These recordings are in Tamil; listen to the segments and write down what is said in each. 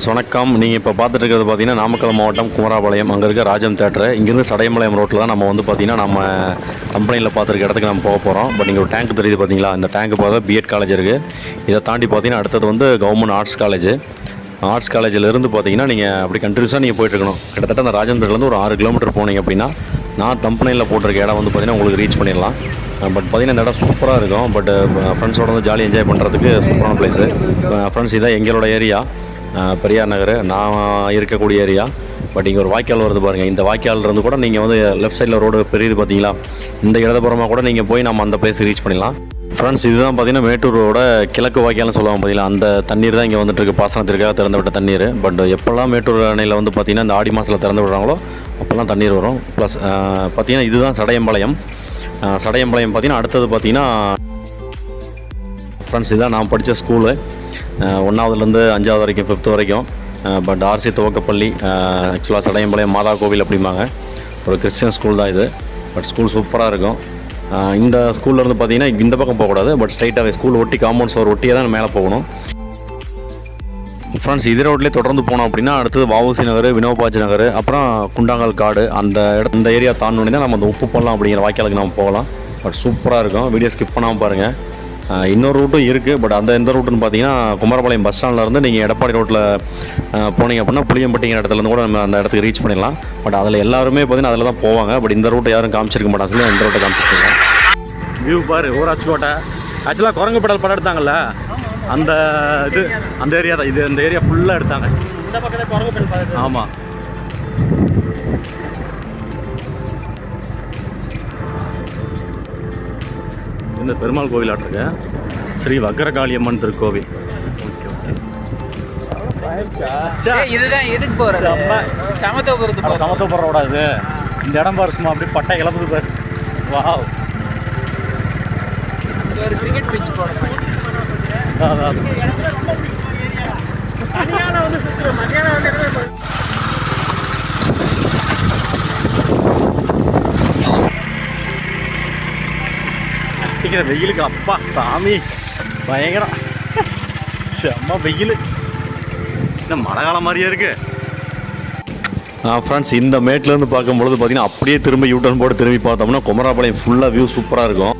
ஃப்ரெண்ட்ஸ் வணக்கம். நீங்கள் இப்போ பார்த்துட்டு இருக்கிறது பார்த்தீங்கன்னா நாமக்கல் மாவட்டம் குமராபாளையம். அங்கே இருக்க ராஜம் தேட்டரு இங்கேருந்து சடையம்பாளையம் ரோட்டில் தான் நம்ம வந்து பார்த்தீங்கன்னா நம்ம கம்பெனியில் பார்த்துருக்க இடத்துக்கு நம்ம போக போகிறோம் பட் இங்கே ஒரு டேங்க் தெரியுது பார்த்தீங்களா? இந்த டேங்க் பார்த்தா பிஎட் காலேஜ் இருக்குது இதை தாண்டி பார்த்தீங்கன்னா அடுத்தது வந்து கவர்மெண்ட் ஆர்ட்ஸ் காலேஜ் ஆர்ட்ஸ் காலேஜிலேருந்து பார்த்தீங்கன்னா நீங்கள் அப்படி கண்டினியூஸாக நீங்கள் போயிட்டுருக்கணும். கிட்டத்தட்ட அந்த ராஜேந்திரலேருந்து ஒரு ஆறு கிலோமீட்டர் போனீங்க அப்படின்னா நான் தம்பனையில் போட்டிருக்க இடம் வந்து பார்த்தீங்கன்னா உங்களுக்கு ரீச் பண்ணிடலாம். பட் பார்த்தீங்கன்னா இந்த இடம் சூப்பராக இருக்கும். பட் ஃப்ரெண்ட்ஸோட வந்து ஜாலி என்ஜாய் பண்ணுறதுக்கு சூப்பரான பிளேஸு ஃப்ரெண்ட்ஸ் இதான் எங்களோட ஏரியா பெரியார் நகர். நான் இருக்கக்கூடிய ஏரியா. பட் இங்கே ஒரு வாய்க்கால் வருது பாருங்கள் இந்த வாய்க்கால் இருந்து கூட நீங்கள் வந்து லெஃப்ட் சைடில் ரோடு பெரியது பார்த்தீங்களா இந்த இடதுபுறமாக கூட நீங்கள் போய் நம்ம அந்த பிளேஸ் ரீச் பண்ணிடலாம். ஃப்ரெண்ட்ஸ் இதுதான் பார்த்தீங்கன்னா மேட்டூரோட கிழக்கு வாய்க்கால்னு சொல்லுவாங்க பார்த்தீங்களா அந்த தண்ணீர் தான் இங்கே வந்துட்டு இருக்கு. பாசனத்திற்காக திறந்து விட்ட தண்ணீர். பட் எப்போல்லாம் மேட்டூர் அணையில் வந்து பார்த்தீங்கன்னா இந்த ஆடி மாதத்தில் திறந்து விடுறாங்களோ அப்போல்லாம் தண்ணீர் வரும். ப்ளஸ் பார்த்தீங்கன்னா இதுதான் சடையம்பாளையம். சடையம்பாளையம் பார்த்தீங்கன்னா அடுத்தது பார்த்தீங்கன்னா ஃப்ரெண்ட்ஸ் இதுதான் நான் படித்த ஸ்கூலு ஒன்றாவதுலேருந்து அஞ்சாவது வரைக்கும் ஃபிஃப்த் வரைக்கும். பட் ஆர்சி துவக்கப்பள்ளி ஆக்சுவலாக சடையம்பாளையம் மாதா கோவில் அப்படிம்பாங்க. ஒரு கிறிஸ்டியன் ஸ்கூல் தான் இது. பட் ஸ்கூல் சூப்பராக இருக்கும். இந்த ஸ்கூல்லேருந்து பார்த்தீங்கன்னா இந்த பக்கம் போகக்கூடாது. பட் ஸ்ட்ரைட்டாகவே ஸ்கூல் ஒட்டி காம்பவுண்ட் ஒரு ஒட்டியே தான் மேலே போகணும். ஃப்ரெண்ட்ஸ் இதே ரோட்லேயே தொடர்ந்து போனோம் அப்படின்னா அடுத்தது வாவுசி நகர் வினோபாஜி நகர் அப்புறம் குண்டாங்கல் காடு அந்த இடம் இந்த ஏரியா தாண்டோன்னே தான் நம்ம அந்த உப்பு போடலாம் அப்படிங்கிற வாய்க்காலுக்கு நம்ம போகலாம். பட் சூப்பராக இருக்கும். வீடியோ ஸ்கிப் பண்ணாமல் பாருங்கள் இன்னொரு ரூட்டும் இருக்குது பட் அந்த எந்த ரூட்டுன்னு பார்த்தீங்கன்னா குமாரபாளையம் பஸ் ஸ்டாண்ட்லேருந்து நீங்கள் எடப்பாடி ரோட்டில் போனீங்க அப்படின்னா புளியம்பட்டிங்கிற இடத்துலேருந்து கூட நம்ம அந்த இடத்துக்கு ரீச் பண்ணிடலாம். பட் அதில் எல்லாருமே பார்த்தீங்கன்னா அதில் தான் போவாங்க. பட் இந்த ரூட்டை யாரும் காமிச்சிருக்க மாட்டாங்க சொல்லி இந்த ரூட்டை காமிச்சிருக்காங்க வியூ பாரு ஊராட்சி கோட்டை. ஆக்சுவலாக குரங்கு படல் படம் எடுத்தாங்கல்ல? அந்த இது அந்த ஏரியா தான். இது இந்த ஏரியா ஃபுல்லாக எடுத்தாங்க ஆமாம் இந்த பெருமாள் கோவில் ஆட்டிருக்க. ஸ்ரீ வக்கரகாளியம்மன் திருக்கோவில். ஓகே இதுதான் எதுக்கு போறது சமத்துவபுரத்து போறது சமத்துவபுரம் ரோடா இது. இந்த இடம் பாரு சும்மா அப்படியே பட்டை கிளப்புது பாரு. வாவ். இது ஒரு கிரிக்கெட் பிச் போடணும் அதான், அதான். மதியானம் வந்து சுத்துறோம் மதியானம் வந்து அடிக்கிற வெயிலுக்கு அப்பா சாமி பயங்கரம் செம்ம வெயில் என்ன மழை காலம் மாதிரியே இருக்கு ஃப்ரெண்ட்ஸ் இந்த மேட்லேருந்து பார்க்கும்பொழுது பார்த்தீங்கன்னா அப்படியே திரும்ப யூட்டர்ன் போட்டு திரும்பி பார்த்தோம்னா குமராபாளையம் ஃபுல்லாக வியூ சூப்பராக இருக்கும்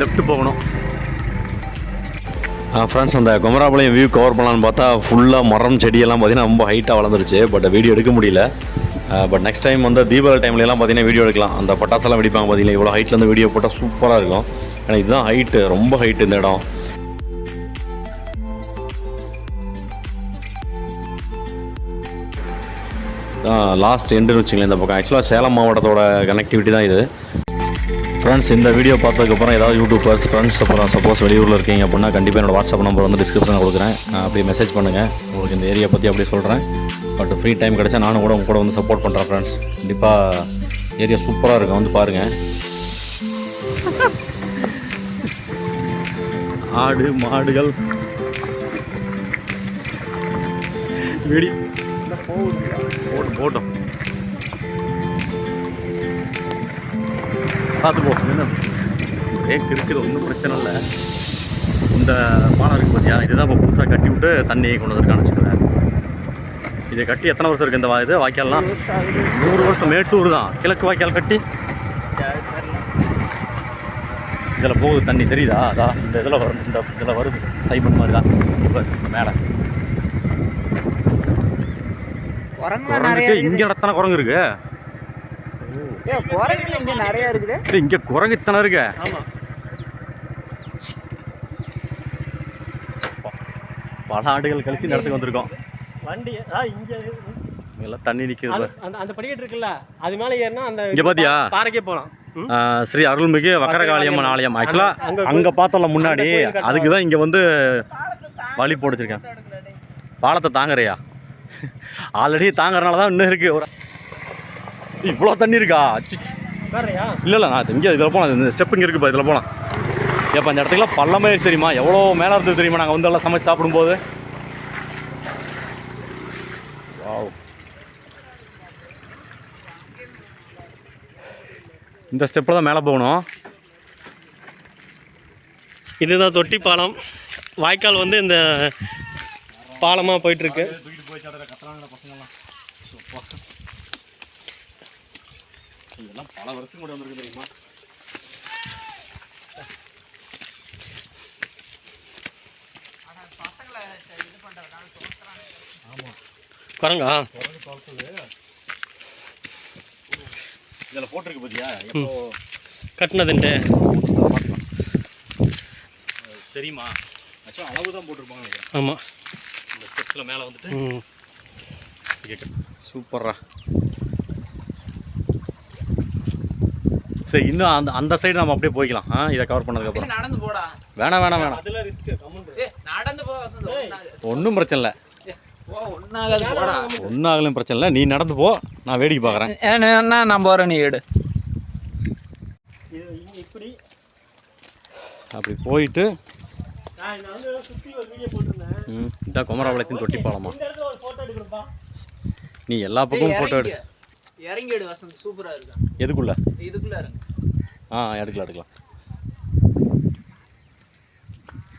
லெஃப்ட் போகணும் ஃப்ரெண்ட்ஸ் அந்த குமராபாளையம் வியூ கவர் பண்ணலான்னு பார்த்தா ஃபுல்லாக மரம் செடியெல்லாம் பார்த்தீங்கன்னா ரொம்ப ஹைட்டாக வளர்ந்துருச்சு பட் வீடியோ எடுக்க முடியல பட் நெக்ஸ்ட் டைம் வந்து தீபாவளி டைம்லலாம் பார்த்தீங்கன்னா வீடியோ எடுக்கலாம். அந்த பட்டாசெல்லாம் வெடிப்பாங்க பார்த்தீங்கன்னா இவ்வளோ ஹைட்லேருந்து வீடியோ போட்டால் சூப்பராக இருக்கும். ஏன்னா இதுதான் ஹைட்டு ரொம்ப ஹைட்டு இந்த இடம். லாஸ்ட் எண்டுன்னு வச்சுங்களேன் இந்த பக்கம். ஆக்சுவலாக சேலம் மாவட்டத்தோட கனெக்டிவிட்டி தான் இது. ஃப்ரெண்ட்ஸ் இந்த வீடியோ பார்த்ததுக்கப்புறம் ஏதாவது யூடியூபர்ஸ் ஃப்ரெண்ட்ஸ் அப்புறம் சப்போஸ் வெளியூரில் இருக்கீங்க அப்படின்னா கண்டிப்பாக என்னோட வாட்ஸ்அப் நம்பர் வந்து டிஸ்கிரிப்ஷனில் கொடுக்குறேன். அஹ் அப்படியே மெசேஜ் பண்ணுங்கள் உங்களுக்கு இந்த ஏரியா பற்றி அப்படியே சொல்கிறேன் பட் ஃப்ரீ டைம் கிடைச்சா நானும் கூட உங்க கூட வந்து சப்போர்ட் பண்ணுறேன் ஃப்ரெண்ட்ஸ் கண்டிப்பாக ஏரியா சூப்பராக இருக்கும். வந்து பாருங்கள் ஆடு மாடுகள். வெடி. போட்டோம். போட்டோம் பார்த்து போ என்ன? பிரேக் இருக்குது ஒன்றும் பிரச்சனை இல்லை. இந்த பாலம் இருக்குது பார்த்தியா இதுதான் இப்போ புதுசாக கட்டி விட்டு தண்ணியை கொண்டு வந்திருக்கான்னு வச்சுக்கோங்க இதை கட்டி எத்தனை வருஷம் இருக்குது இந்த இது வாய்க்கால்லாம்? நூறு வருஷம் மேட்டூர் தான். கிழக்கு வாய்க்கால் கட்டி. இதில் போகுது தண்ணி. தெரியுதா? அதான் இந்த இதில் வரும். இந்த இதில் வருது. சைபன் மாதிரி தான். இப்போ மேலே. குரங்குக்கு இங்கே எத்தனை குரங்கு இருக்குது இங்க குரங்கு இத்தனை இருக்கு. ஆமா. பல ஆண்டுகள் கழிச்சு இந்த இடத்துக்கு வந்திருக்கோம். வண்டி ஆ இங்க எல்லாம் தண்ணி நிற்கிது அது- அந்த படிக்கட்டு இருக்குல்ல அது மேல ஏறினா அந்த இங்க பாத்தியா? பாறைக்கே போலாம். ம்? ஸ்ரீ அருள்மிகு வக்கரகாளியம்மன் ஆலயம். ஆக்சுவலாக அங்க- அங்கே பார்த்தோம்ல முன்னாடி. அதுக்கு தான் இங்கே வந்து வழி போட்டுச்சிருக்கேன். பாலத்தை தாங்குறியா? ஆல்ரெடி தாங்குறனால தான் இன்னும் இருக்கு. ஒரு இவ்வளோ தண்ணி இருக்கா? இல்லை இல்லை நான் இங்கே இதில் போகலாம் இந்த ஸ்டெப் இங்கே இருக்குப்பா இதில் போகலாம் ஏப்பா இந்த இடத்துக்குலாம் பள்ளமே தெரியுமா? எவ்வளோ மேலே இருந்தது தெரியுமா? நாங்கள் வந்து எல்லாம் சமைச்சு சாப்பிடும்போது. வாவ். இந்த ஸ்டெப்பில் தான் மேலே போகணும். இதுதான் தொட்டி பாலம். வாய்க்கால் வந்து இந்த பாலமாக போயிட்டு இருக்கு தூக்கிட்டு போய் சாடுற கத்துறாங்க பசங்கலாம் இதெல்லாம் பல வருஷம் கூட வந்திருக்கு தெரியுமா? குரங்கா இதில் போட்டிருக்கு பார்த்தியா எப்போ? கட்டினதுன்ட்டு. தெரியுமா? ஆக்சுவலாக அளவு தான் போட்டிருப்பாங்க ஆமாம் இந்த ஸ்டெப்ஸில் மேலே வந்துட்டு. சூப்பர்ரா. சரி இன்னும் அந்த அந்த சைடு நம்ம அப்படியே போய்க்கலாம். ஆ இதை கவர் பண்ணதுக்கப்புறம். நடந்து போடா. வேணாம் வேணாம் வேணாம். அதில் ரிஸ்க் கம்மன் ஏய் நடந்து போ வசந்த். ஒண்ணாகாது. ஒன்றும் பிரச்சனை இல்லை. ஒன்றும் ஆகலையும் பிரச்சனை இல்லை. நீ நடந்து போ நான் வேடிக்கை பார்க்குறேன். ஏன்னா நான் போறேன் நீ எடு. அப்படி போயிட்டு இதான் குமரபாளையத்தின் தொட்டி பாலமா? இந்த இடத்துல ஒரு ஃபோட்டோ எடுக்கிறப்பா நீ எல்லா பக்கமும் ஃபோட்டோ எடு. இறங்கி இறங்கி எடு வசந்த் சூப்பரா இருக்கா. எதுக்குள்ள? இதுக்குள்ள இறங்கு. ஆ எடுக்கலாம் எடுக்கலாம்.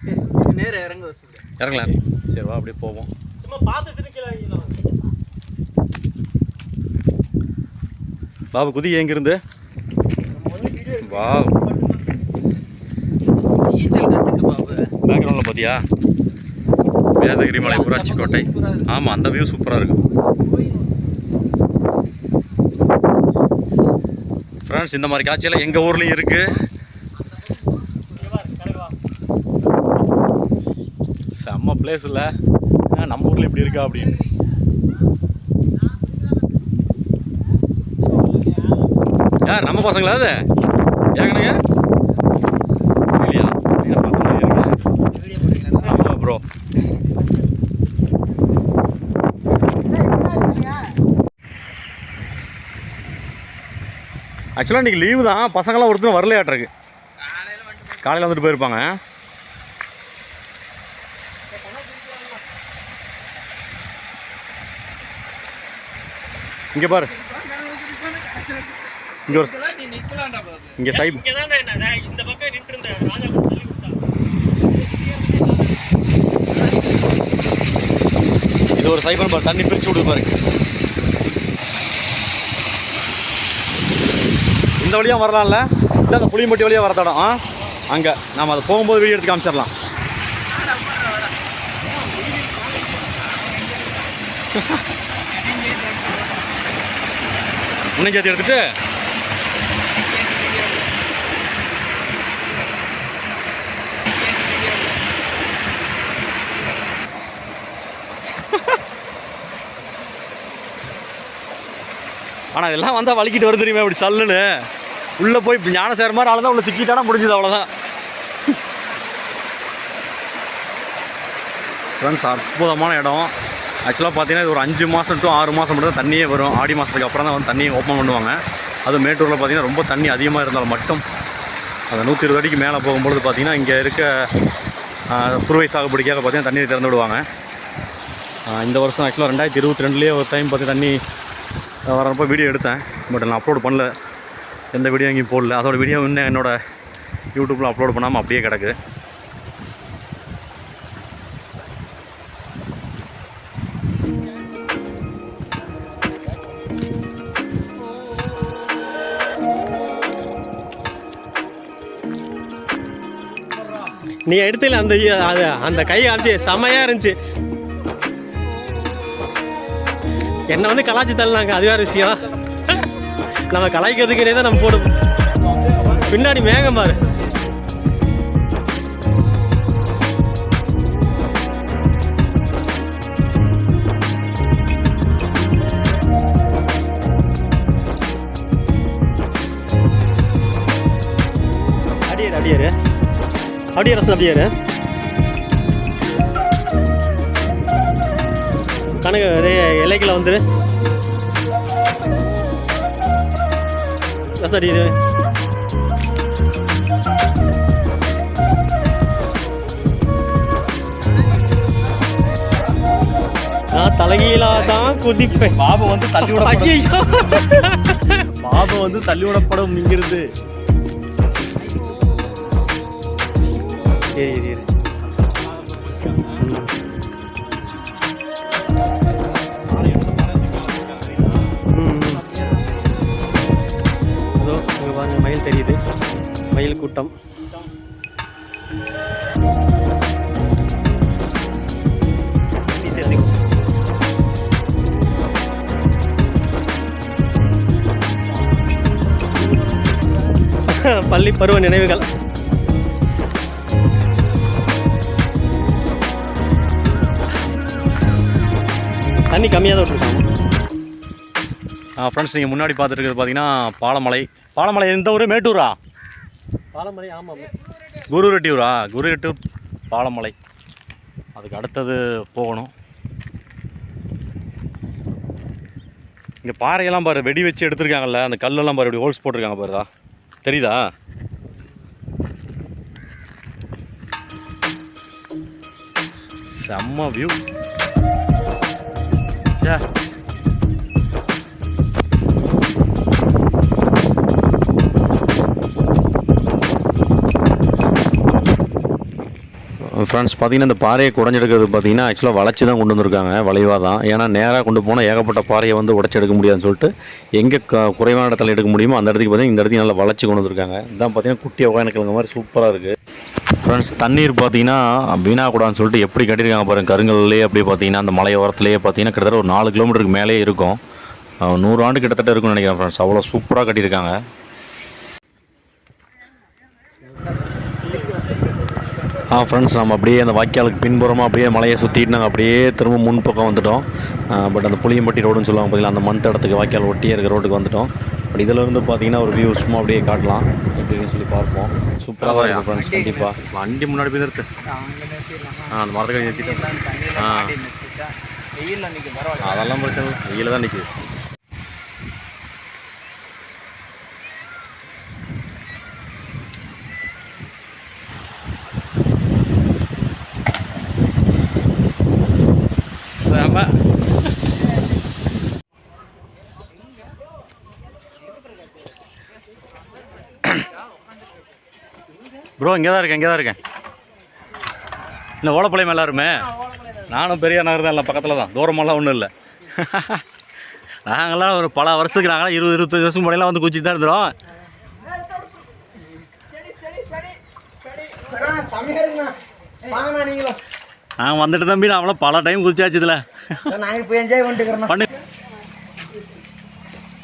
ஏய், இது நேரா இறங்கு வசந்த். இறங்கலாம். சரி வா அப்படியே போவோம். சும்மா பார்த்து திருக்கலாம் பாபு குதி எங்கிருந்து? வா. நீச்சல் கத்துக்கு பாபு பேக்ரவுண்டில் பார்த்தியா வேதகிரி மலை ஊராட்சி கோட்டை. ஆமாம் அந்த வியூ சூப்பராக இருக்கும் ஃப்ரெண்ட்ஸ் இந்த மாதிரி காட்சியெல்லாம் எங்கள் ஊர்லேயும் இருக்குது செம்ம பிளேஸ் இல்லை நம்ம ஊரில் இப்படி இருக்கா அப்படின்னு. யார் நம்ம பசங்களா அது? ஏங்கனுங்க இல்லையா என்ன பார்த்த மாதிரி இருக்கு வீடியோ போட்டீங்களா ஆமாம் ப்ரோ ஆக்சுவலாக இன்றைக்கி லீவு தான். பசங்களாம் ஒருத்தரும் வரலையாட்டிருக்கு காலையில் வந்துட்டு போயிருப்பாங்க. இங்கே பாரு. இங்கே ஒரு இங்கே சைப் இந்த பக்கம் இது ஒரு சைபர் பார். தண்ணி பிரிச்சு விடுது பாரு. இந்த வழியாக வரலாம்ல? இல்லை அந்த புளியம்பட்டி வழியாக வர தடம். ஆ? அங்கே. நாம் அதை போகும்போது வீடியோ எடுத்து காமிச்சிடலாம். இன்னும் சேர்த்து எடுத்துட்டு? ஆனால் இதெல்லாம் வந்தால் வலிக்கிட்டு வரும் தெரியுமா இப்படி சல்லுன்னு? உள்ளே போய் ஞானம் ஞான சேர மாதிரி ஆள் உள்ள சிக்கிட்டானா முடிஞ்சது அவ்வளோதான் ஃப்ரெண்ட்ஸ் அற்புதமான இடம். ஆக்சுவலாக பார்த்தீங்கன்னா இது ஒரு அஞ்சு மாதம் டு ஆறு மாதம் மட்டும் தான் தண்ணியே வரும். ஆடி மாதத்துக்கு அப்புறம் தான் வந்து தண்ணியை ஓப்பன் பண்ணுவாங்க. அது மேட்டூரில் பார்த்திங்கன்னா ரொம்ப தண்ணி அதிகமாக இருந்தாலும் மட்டும். அந்த நூற்றி இருபது அடிக்கு மேலே போகும்பொழுது பார்த்திங்கன்னா இங்கே இருக்க குறுவை சாகுபடிக்காக பார்த்தீங்கன்னா தண்ணீர் திறந்து விடுவாங்க. இந்த வருஷம் ஆக்சுவலாக ரெண்டாயிரத்தி இருபத்தி ரெண்டுலேயே ஒரு டைம் பார்த்து தண்ணி வரப்போ வீடியோ எடுத்தேன். பட் நான் அப்லோட் பண்ணல. எந்த வீடியோ எங்கேயும் போடல. அதோட வீடியோ இன்னும் என்னோட யூடியூப்பில் அப்லோட் பண்ணாமல் அப்படியே கிடக்கு. நீ எடுத்துல அந்த அந்த கை காமிச்சு செமையா இருந்துச்சு. என்ன வந்து கலாச்சி தள்ளினாங்க அது வேற விஷயம். நம்ம கலாய்க்கிறதுக்கு தான் நம்ம போடும். பின்னாடி மேகம் பாரு. அடியாரு அடியாரு அப்படியே ரசம் அப்படியாரு கணக்கு இலைக்கில் வந்துரு. அப்படியே இரு. கணக்கு ரே- இலைக்குள்ள வந்துரு ரசம் அடியேறு நான் தலைகீழா தான் குதிப்பேன் பாபு வந்து தள்ளி ஐயையோ. பாபு வந்து தள்ளி விடப்படும் இங்கிருந்து இரு, இரு, ரயில் கூட்டம். பள்ளி பருவ நினைவுகள். தண்ணி கம்மியாக தான் விட்டுருக்காங்க ஃப்ரெண்ட்ஸ் நீங்கள் முன்னாடி பார்த்துட்டு இருக்கிறது பார்த்தீங்கன்னா பாலமலை. பாலமலை எந்த ஊர்? மேட்டூரா? பாலமலை ஆமாம் குரு ரெட்டியூரா குரு ரெட்டியூர் பாலமலை. அதுக்கு அடுத்தது போகணும். இங்கே பாறையெல்லாம் பாரு வெடி வச்சு எடுத்திருக்காங்கல்ல அந்த கல்லெல்லாம் பாரு இப்படி ஹோல்ஸ் போட்டிருக்காங்க பாருதா தெரியுதா? செம்ம வியூ சே ஃப்ரெண்ட்ஸ் பார்த்தீங்கன்னா இந்த பாறையை குடஞ்செடுக்கிறது பார்த்தீங்கன்னா ஆக்சுவலாக வளைச்சி தான் கொண்டு வந்திருக்காங்க. வளைவாக தான். ஏன்னா நேராக கொண்டு போனால் ஏகப்பட்ட பாறையை வந்து உடச்செடுக்க முடியாதுன்னு சொல்லிட்டு எங்கே க குறைவான இடத்துல எடுக்க முடியுமோ அந்த இடத்துக்கு பார்த்தீங்கன்னா இந்த இடத்துக்கு நல்லா வளைச்சி கொண்டு வந்திருக்காங்க. இதான் பார்த்தீங்கன்னா குட்டி ஒகாயனக்கிழங்கு மாதிரி சூப்பராக இருக்குது ஃப்ரெண்ட்ஸ் தண்ணீர் பார்த்தீங்கன்னா வீணாகக்கூடாதுன்னு சொல்லிட்டு எப்படி கட்டியிருக்காங்க பாருங்க. கருங்கல்லையே அப்படி பார்த்தீங்கன்னா அந்த மலை ஓரத்துலேயே பார்த்தீங்கன்னா கிட்டத்தட்ட ஒரு நாலு கிலோமீட்டருக்கு மேலே இருக்கும். நூறு ஆண்டு கிட்டத்தட்ட இருக்கும்னு நினைக்கிறேன் ஃப்ரெண்ட்ஸ் அவ்வளோ சூப்பராக கட்டியிருக்காங்க. ஆ ஃப்ரெண்ட்ஸ் நம்ம அப்படியே அந்த வாய்க்காலுக்கு பின்புறமாக அப்படியே மலையை சுற்றிட்டு நாங்கள் அப்படியே திரும்ப முன்பக்கம் வந்துட்டோம். பட் அந்த புளியம்பட்டி ரோடுன்னு சொல்லுவாங்க பார்த்தீங்களா அந்த மண் தடத்துக்கு வாய்க்கால் ஒட்டியே இருக்க ரோட்டுக்கு வந்துட்டோம். பட் இதில் இருந்து பார்த்தீங்கன்னா ஒரு வியூ சும்மா அப்படியே காட்டலாம். எப்படின்னு சொல்லி பார்ப்போம். சூப்பராக தான் இருக்கும் ஃப்ரெண்ட்ஸ் கண்டிப்பாக வண்டி முன்னாடி போய் நிறுத்து. ஆ அந்த மரத்துக்கு நிறுத்திட்டு ஆ. அதெல்லாம் பிரச்சனை இல்லை. வெயில் தான் நிற்குது செம ப்ரோ இங்கே தான் இருக்கேன் இங்கே தான் இருக்கேன். இந்த ஓலப்பாளையம் எல்லாருமே நானும் பெரிய நகர் தான் இல்லை பக்கத்தில் தான் தூரமெல்லாம் ஒன்றும் இல்லை. நாங்களாம் ஒரு பல வருஷத்துக்கு நாங்களாம் இருபது இருபத்தஞ்சி வருஷம் முறையெல்லாம் வந்து குச்சிட்டு தான் இருந்தோம். நாங்கள் வந்துட்டு தம்பி நாமளும் பல டைம் குதிச்சாச்சு இதில். நாங்க போய் என்ஜாய் பண்ணிட்டுக்கிறோம் பண்ணு.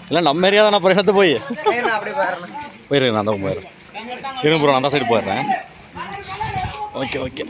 இல்லை நம்ம ஏரியா தான் அப்புறம் எடுத்து போய். போயிருங்க நான் தான் போயிடுறேன். இருங்க ப்ரோ நான் தான் சைடு போயிடுறேன் ஓகே ஓகே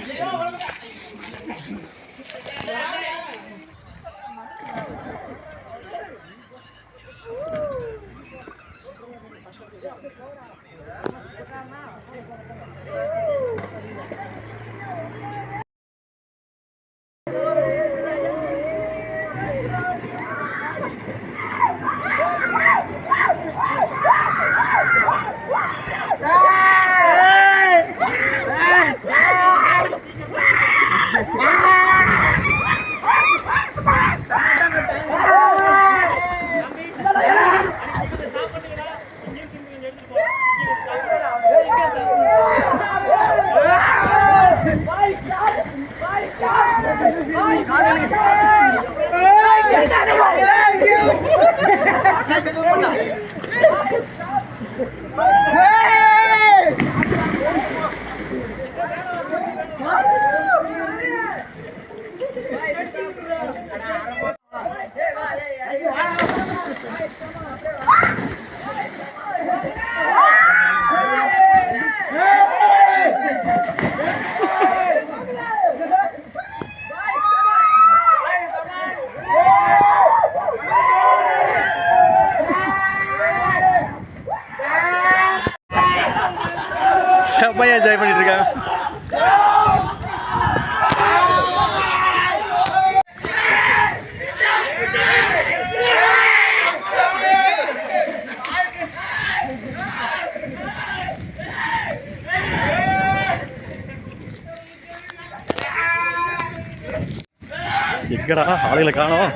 ஆளுகளை காணோம்.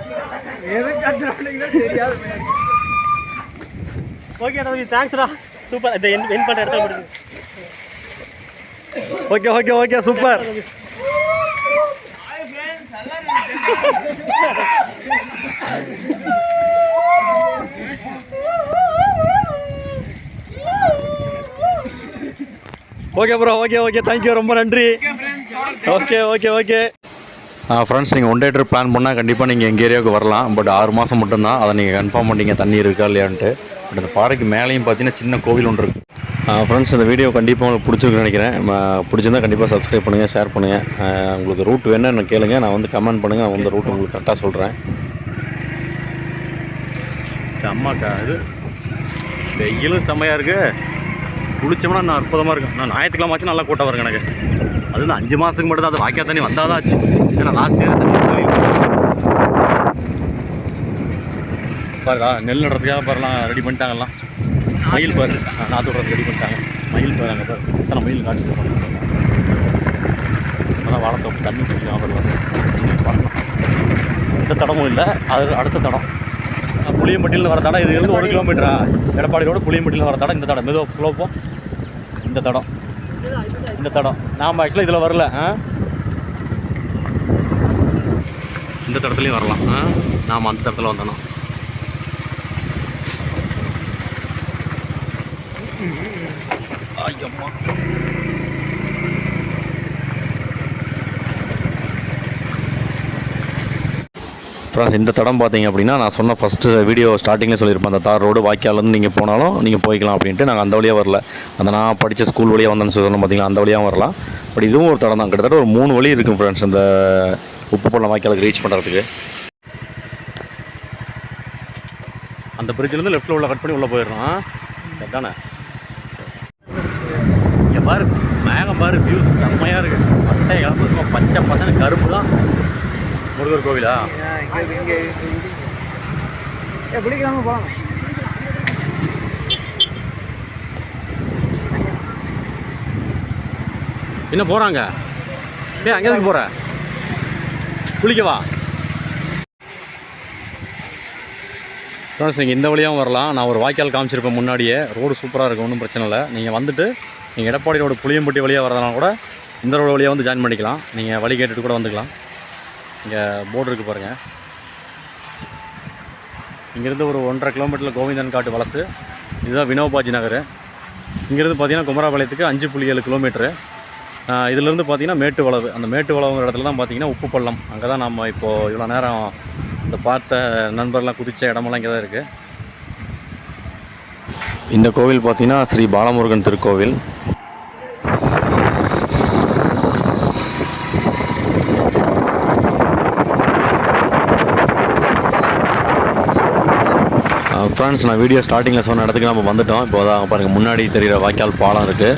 ஓகே தம்பி தேங்க்ஸ்டா சூப்பர் இந்த என் என் பண்ணுற இடத்துல okay okay okay super okay bro okay okay thank you ரொம்ப நன்றி. ஓகே ஓகே ஓகே ஃப்ரெண்ட்ஸ் நீங்கள் ஒன் டே ட்ரிப் பிளான் பண்ணால் கண்டிப்பாக நீங்கள் எங்கள் ஏரியாவுக்கு வரலாம். பட் ஆறு மாதம் மட்டும்தான். அதை நீங்கள் கன்ஃபார்ம் பண்ணிங்க தண்ணி இருக்கா இல்லையான்ட்டு. பட் அந்த பாறைக்கு மேலேயும் பார்த்தீங்கன்னா சின்ன கோவில் ஒன்று இருக்குது ஃப்ரெண்ட்ஸ் இந்த வீடியோ கண்டிப்பாக உங்களுக்கு பிடிச்சிருக்குன்னு நினைக்கிறேன். பிடிச்சிருந்தா கண்டிப்பாக சப்ஸ்கிரைப் பண்ணுங்கள் ஷேர் பண்ணுங்கள் உங்களுக்கு ரூட் வேணும்னு எனக்கு நான் வந்து கமெண்ட் பண்ணுங்கள் நான் வந்து ரூட் உங்களுக்கு கரெக்டாக சொல்கிறேன் செம்மக்கா இது. வெயிலும் செம்மையாக இருக்குது குளிச்சோம்னா நான் அற்புதமாக இருக்கும். நான் ஞாயிற்றுக்கிழமை ஆச்சு நல்லா கூட்டம் வருங்க எனக்கு. அது இந்த அஞ்சு மாதத்துக்கு மட்டும் தான் அது வாய்க்கா தண்ணி வந்தால் தான் ஆச்சு. ஏன்னா லாஸ்ட் இயர் தண்ணி. பாருடா நெல் நடுறதுக்காக பாருலாம் ரெடி பண்ணிட்டாங்கலாம். மயில் பாரு. நாற்று விடுறதுக்கு ரெடி பண்ணிட்டாங்க. மயில் பாரு அங்கே பாரு. எத்தனை மயில் காட்டு அதான் வாழைத்தோப்பு தண்ணி குடிக்கலாம் பாருலாம் எந்த தடமும் இல்லை. அது அடுத்த தடம். புளியம்பட்டியில் வர தடம் இது இருந்து ஒரு கிலோமீட்டரா எடப்பாடி ரோடு புளியம்பட்டியில் வர தடம் இந்த தடம். மெதுவாக ஸ்லோப்போம் இந்த தடம். இந்த தடம். நாம் ஆக்சுவலாக இதில் வரல ஆ? இந்த தடத்துலையும் வரலாம் ஆ? நாம் அந்த தடத்தில் வந்தோம் ஐயம்மா. ஃப்ரெண்ட்ஸ் இந்த தடம் பார்த்தீங்க அப்படின்னா நான் சொன்ன ஃபஸ்ட்டு வீடியோ ஸ்டார்டிங்கில் சொல்லியிருப்பேன். அந்த தார் ரோடு வாய்க்காலேருந்து நீங்கள் போனாலும் நீங்கள் போய்க்கலாம் அப்படின்ட்டு நாங்கள் அந்த வழியாக வரல. அந்த நான் படித்த ஸ்கூல் வழியாக வந்தேன்னு சொன்னோம் பார்த்தீங்களா அந்த வழியாக வரலாம். பட் இதுவும் ஒரு தடம் தான். கிட்டத்தட்ட ஒரு மூணு வழி இருக்கும் ஃப்ரெண்ட்ஸ் இந்த உப்பு பள்ளம் வாய்க்காலுக்கு ரீச் பண்ணுறதுக்கு அந்த பிரிட்ஜிலேருந்து லெஃப்ட்டில் உள்ள கட் பண்ணி உள்ளே போயிடுறோம் அதுதானே இங்கே பாரு மேகம் பாரு வியூ செம்மையாக இருக்குது மட்டை கிளம்பு பச்சை பசங்க கருப்பு தான் முருகர் கோவிலா? இங்க ஏ பிடிக்கலாம போலாம் என்ன போகிறாங்க டேய் அங்கே போகிற குளிக்கவா? ஃப்ரெண்ட்ஸ் நீங்கள் இந்த வழியாகவும் வரலாம். நான் ஒரு வாய்க்கால் காமிச்சிருப்பேன் முன்னாடியே. ரோடு சூப்பராக இருக்கும் ஒன்றும் பிரச்சனை இல்லை. நீங்கள் வந்துட்டு நீங்கள் எடப்பாடி ரோடு புளியம்பட்டி வழியாக வரதுனா கூட இந்த ரோடு வழியாக வந்து ஜாயின் பண்ணிக்கலாம். நீங்கள் வழி கேட்டுட்டு கூட வந்துக்கலாம். இங்கே போர்டு இருக்குது பாருங்கள் இங்கேருந்து ஒரு ஒன்றரை கிலோமீட்டரில் கோவிந்தன் காட்டு வலசு. இதுதான் வினோபாஜி நகர். இங்கேருந்து பார்த்தீங்கன்னா குமராபாளையத்துக்கு அஞ்சு புள்ளி ஏழு கிலோமீட்ரு இதிலேருந்து பார்த்தீங்கன்னா மேட்டு வளவு அந்த மேட்டு வளவுங்கிற இடத்துல தான் பார்த்தீங்கன்னா உப்பு பள்ளம் அங்கே தான் நம்ம இப்போது இவ்வளோ நேரம் இந்த பார்த்த நண்பர்லாம் குதித்த இடமெல்லாம் இங்கே தான் இருக்குது இந்த கோவில் பார்த்தீங்கன்னா ஸ்ரீ பாலமுருகன் திருக்கோவில். ஃப்ரெண்ட்ஸ் நான் வீடியோ ஸ்டார்டிங்கில் சொன்ன இடத்துக்கு நம்ம வந்துட்டோம். இப்போ தான் பாருங்கள் முன்னாடி தெரிகிற வாய்க்கால் பாலம் இருக்குது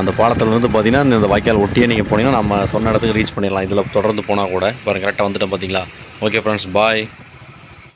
அந்த பாலத்துலேருந்து பார்த்தீங்கன்னா இந்த வாய்க்கால் ஒட்டியே நீங்கள் போனீங்கன்னா நம்ம சொன்ன இடத்துக்கு ரீச் பண்ணிடலாம். இதில் தொடர்ந்து போனால் கூட. பாருங்கள் கரெக்டாக வந்துட்டோம் பார்த்தீங்களா ஓகே ஃப்ரெண்ட்ஸ் பாய்